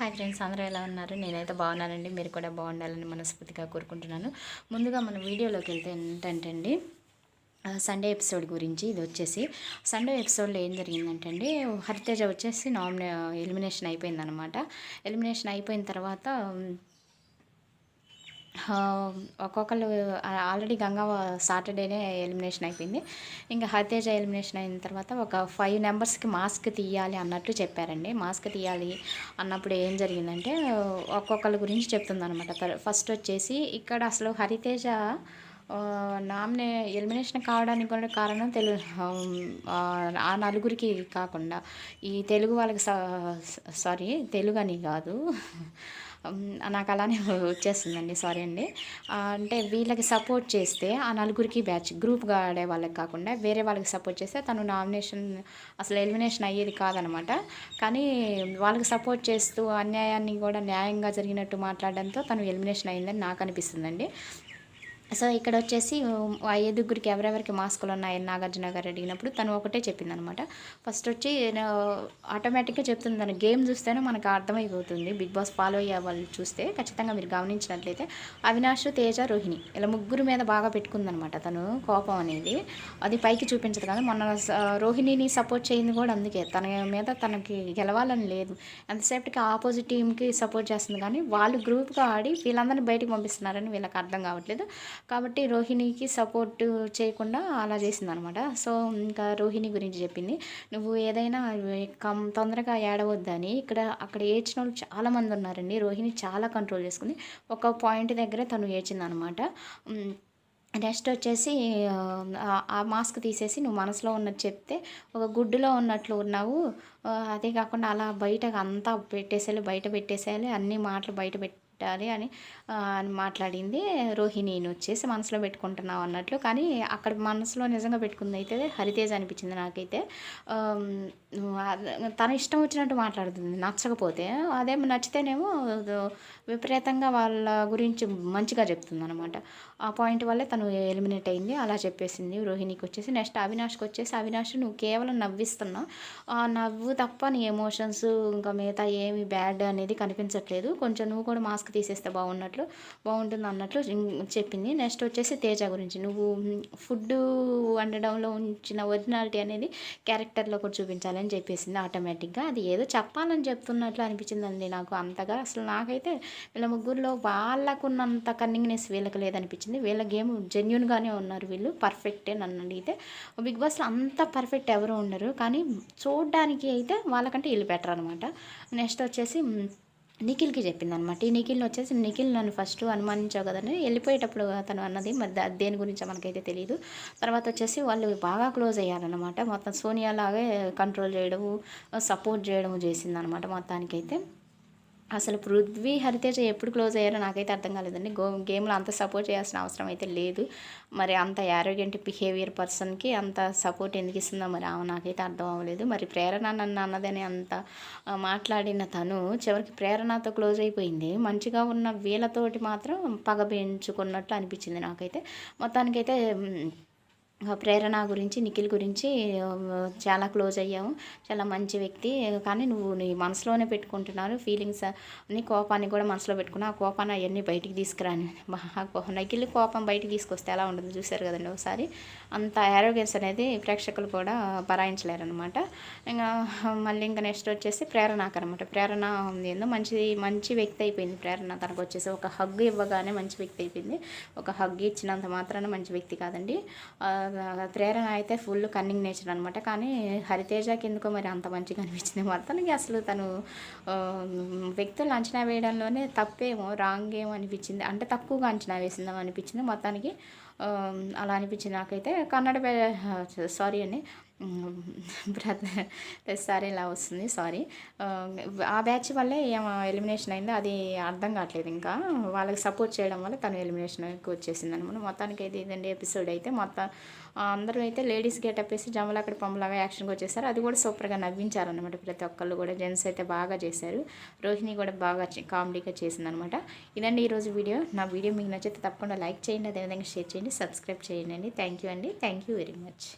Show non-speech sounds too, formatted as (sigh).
Hi friends అందరూ ఎలా ఉన్నారు? నేనైతే బాగున్నానండి. మీరు కూడా బాగుండాలని మనస్ఫూర్తిగా కోరుకుంటున్నాను. ముందుగా మన వీడియోలోకి వెళ్తే ఏంటంటే అండి సండే ఎపిసోడ్ గురించి ఇది వచ్చేసి సండే ఎపిసోడ్లో ఏం జరిగిందంటండి హరితేజ వచ్చేసి నామినే ఎలిమినేషన్ అయిపోయిందనమాట. ఎలిమినేషన్ అయిపోయిన తర్వాత ఒక్కొక్కరు ఆల్రెడీ గంగా సాటర్డేనే ఎలిమినేషన్ అయిపోయింది. ఇంకా హతేజ ఎలిమినేషన్ అయిన తర్వాత ఒక ఫైవ్ నెంబర్స్కి మాస్క్ తీయాలి అన్నట్లు చెప్పారండి. మాస్క్ తీయాలి అన్నప్పుడు ఏం జరిగిందంటే ఒక్కొక్కరి గురించి చెప్తుంది అనమాట ఫస్ట్ వచ్చేసి ఇక్కడ అసలు హరితేజ నామినే ఎలిమినేషన్ కావడానికి కూడా కారణం తెలుగు ఆ నలుగురికి కాకుండా ఈ తెలుగు వాళ్ళకి సారీ తెలుగు అని కాదు. నాకు అలానే (laughs) వచ్చేస్తుందండి సారీ అండి. అంటే వీళ్ళకి సపోర్ట్ చేస్తే ఆ నలుగురికి బ్యాచ్ గ్రూప్గా ఆడే వాళ్ళకి కాకుండా వేరే వాళ్ళకి సపోర్ట్ చేస్తే తను నామినేషన్ అసలు ఎలిమినేషన్ అయ్యేది కాదనమాట. కానీ వాళ్ళకి సపోర్ట్ చేస్తూ అన్యాయాన్ని కూడా న్యాయంగా జరిగినట్టు మాట్లాడడంతో తను ఎలిమినేషన్ అయిందని నాకు అనిపిస్తుందండి. సో ఇక్కడ వచ్చేసి ఐదుగురికి ఎవరెవరికి మాస్కులు ఉన్నాయని నాగార్జున గారు అడిగినప్పుడు తను ఒకటే చెప్పింది అనమాట ఫస్ట్ వచ్చి ఆటోమేటిక్గా చెప్తుంది తను గేమ్ చూస్తేనే మనకు అర్థమైపోతుంది. బిగ్ బాస్ ఫాలో అయ్యే వాళ్ళు చూస్తే ఖచ్చితంగా మీరు గమనించినట్లయితే అవినాష్ తేజ రోహిణి ఇలా ముగ్గురు మీద బాగా పెట్టుకుందనమాట తను కోపం అనేది. అది పైకి చూపించదు కానీ మొన్న రోహిణిని సపోర్ట్ చేయింది కూడా అందుకే. తన మీద తనకి గెలవాలని లేదు. ఎంతసేపటికి ఆపోజిట్ టీంకి సపోర్ట్ చేస్తుంది కానీ వాళ్ళు గ్రూప్గా ఆడి వీళ్ళందరినీ బయటకు పంపిస్తున్నారని వీళ్ళకి అర్థం కావట్లేదు. కాబట్టి రోహిణికి సపోర్ట్ చేయకుండా అలా చేసింది అనమాట సో ఇంకా రోహిణి గురించి చెప్పింది. నువ్వు ఏదైనా కం తొందరగా ఏడవద్దని ఇక్కడ అక్కడ ఏడ్చిన వాళ్ళు చాలామంది ఉన్నారండి. రోహిణి చాలా కంట్రోల్ చేసుకుంది. ఒక పాయింట్ దగ్గరే తను ఏడ్చింది అనమాట నెక్స్ట్ వచ్చేసి ఆ మాస్క్ తీసేసి నువ్వు మనసులో ఉన్నది చెప్తే ఒక గుడ్డులో ఉన్నట్లు ఉన్నావు. అదే కాకుండా అలా బయట అంతా పెట్టేసేయాలి బయట పెట్టేసేయాలి. అన్ని మాటలు బయట పెట్టి పెట్టాలి అని మాట్లాడింది. రోహిణిని వచ్చేసి మనసులో పెట్టుకుంటున్నావు అన్నట్లు. కానీ అక్కడ మనసులో నిజంగా పెట్టుకుంది అయితే హరితేజ్ అనిపించింది నాకైతే. తన ఇష్టం వచ్చినట్టు మాట్లాడుతుంది నచ్చకపోతే. అదే నచ్చితేనేమో విపరీతంగా వాళ్ళ గురించి మంచిగా చెప్తుంది అనమాట ఆ పాయింట్ వల్లే తను ఎలిమినేట్ అయింది అలా చెప్పేసింది. రోహిణికి వచ్చేసి నెక్స్ట్ అవినాష్కి వచ్చేసి అవినాష్ నువ్వు కేవలం నవ్విస్తున్నావు ఆ నవ్వు తప్ప నీ ఎమోషన్స్ ఇంకా మిగతా ఏమి బ్యాడ్ అనేది కనిపించట్లేదు. కొంచెం నువ్వు కూడా మాస్క్ తీసేస్తే బాగున్నట్లు బాగుంటుంది అన్నట్లు చెప్పింది. నెక్స్ట్ వచ్చేసి తేజ గురించి. నువ్వు ఫుడ్ వండడంలో ఉంచిన ఒరిజినాలిటీ అనేది క్యారెక్టర్లో కూడా చూపించాలని చెప్పేసింది ఆటోమేటిక్గా. అది ఏదో చెప్పాలని చెప్తున్నట్లు అనిపించిందండి నాకు. అంతగా అసలు నాకైతే వీళ్ళ ముగ్గురులో వాళ్ళకున్నంత కన్నింగ్నెస్ వీళ్ళకి లేదనిపించింది. వీళ్ళ గేమ్ జెన్యున్గానే ఉన్నారు వీళ్ళు. పర్ఫెక్టే నన్ను అడిగితే. బిగ్ బాస్లో అంత పర్ఫెక్ట్ ఎవరు ఉండరు. కానీ చూడడానికి అయితే వాళ్ళకంటే వీళ్ళు బెటర్ అనమాట. నెక్స్ట్ వచ్చేసి నిఖిల్కి చెప్పింది అనమాట ఈ నిఖిల్ని వచ్చేసి నిఖిల్ నన్ను ఫస్ట్ అనుమానించావు కదని వెళ్ళిపోయేటప్పుడు తను అన్నది మరి దేని గురించి మనకైతే తెలియదు తర్వాత వచ్చేసి వాళ్ళు బాగా క్లోజ్ అయ్యారనమాట మొత్తం సోనియా లాగే కంట్రోల్ చేయడము సపోర్ట్ చేయడము చేసిందనమాట మొత్తానికైతే. అసలు పృథ్వీ హరితేజ ఎప్పుడు క్లోజ్ అయ్యారో నాకైతే అర్థం కాలేదండి. గో గేమ్లో అంత సపోర్ట్ చేయాల్సిన అవసరం అయితే లేదు. మరి అంత యారోగెంట్ బిహేవియర్ పర్సన్కి అంత సపోర్ట్ ఎందుకు ఇస్తుందో మరి ఆమె నాకైతే అర్థం అవ్వలేదు. మరి ప్రేరణ నన్ను అన్నదని అంత మాట్లాడిన తను చివరికి ప్రేరణతో క్లోజ్ అయిపోయింది. మంచిగా ఉన్న వీళ్ళతోటి మాత్రం పగ పెంచుకున్నట్లు అనిపించింది నాకైతే. మొత్తానికైతే ప్రేరణ గురించి నిఖిల్ గురించి చాలా క్లోజ్ అయ్యాము చాలా మంచి వ్యక్తి. కానీ నువ్వు నీ మనసులోనే పెట్టుకుంటున్నారు ఫీలింగ్స్ నీ కోపాన్ని కూడా మనసులో పెట్టుకున్నా ఆ కోపాన్ని అవన్నీ బయటికి తీసుకురాని. నిఖిల్ కోపం బయటికి తీసుకొస్తే ఎలా ఉంటుంది చూశారు కదండి ఒకసారి. అంత ఆరోగ్యస్ అనేది ప్రేక్షకులు కూడా భరాయించలేరనమాట ఇంకా మళ్ళీ ఇంకా నెక్స్ట్ వచ్చేసి ప్రేరణకు అనమాట ప్రేరణ ఏందో మంచి మంచి వ్యక్తి అయిపోయింది ప్రేరణ. తనకు వచ్చేసి ఒక హగ్ ఇవ్వగానే మంచి వ్యక్తి అయిపోయింది. ఒక హగ్ ఇచ్చినంత మాత్రాన మంచి వ్యక్తి కాదండి. ప్రేరణ అయితే ఫుల్ కన్నింగ్ నేచర్ అనమాట కానీ హరితేజకి ఎందుకో మరి అంత మంచిగా అనిపించింది మొత్తానికి అసలు తను వ్యక్తులు అంచనా వేయడంలోనే తప్పేమో రాంగ్ ఏమో అనిపించింది. అంటే తక్కువగా అంచనా వేసిందాం అనిపించింది. మొత్తానికి అలా అనిపించింది నాకైతే. కన్నడ సారీ అండి. బ్రదర్ సరే ఇలా వస్తుంది సారీ. ఆ బ్యాచ్ వల్లే ఏమో ఎలిమినేషన్ అయిందో అది అర్థం కావట్లేదు ఇంకా. వాళ్ళకి సపోర్ట్ చేయడం వల్ల తను ఎలిమినేషన్కి వచ్చేసింది అనమాట. మొత్తానికి అయితే ఇదండి ఎపిసోడ్ అయితే. మొత్తం అందరూ అయితే లేడీస్ గెటప్ వేసి జమలు అక్కడ పంపలాగా యాక్షన్కి వచ్చేసారు. అది కూడా సూపర్గా నవ్వించారనమాట ప్రతి ఒక్కళ్ళు కూడా. జెంట్స్ అయితే బాగా చేశారు. రోహిణి కూడా బాగా కామెడీగా చేసిందనమాట ఇదండి ఈరోజు వీడియో. నా వీడియో మీకు నచ్చితే తప్పకుండా లైక్ చేయండి అదేవిధంగా షేర్ చేయండి సబ్స్క్రైబ్ చేయండి థ్యాంక్ యూ అండి. Thank you very much.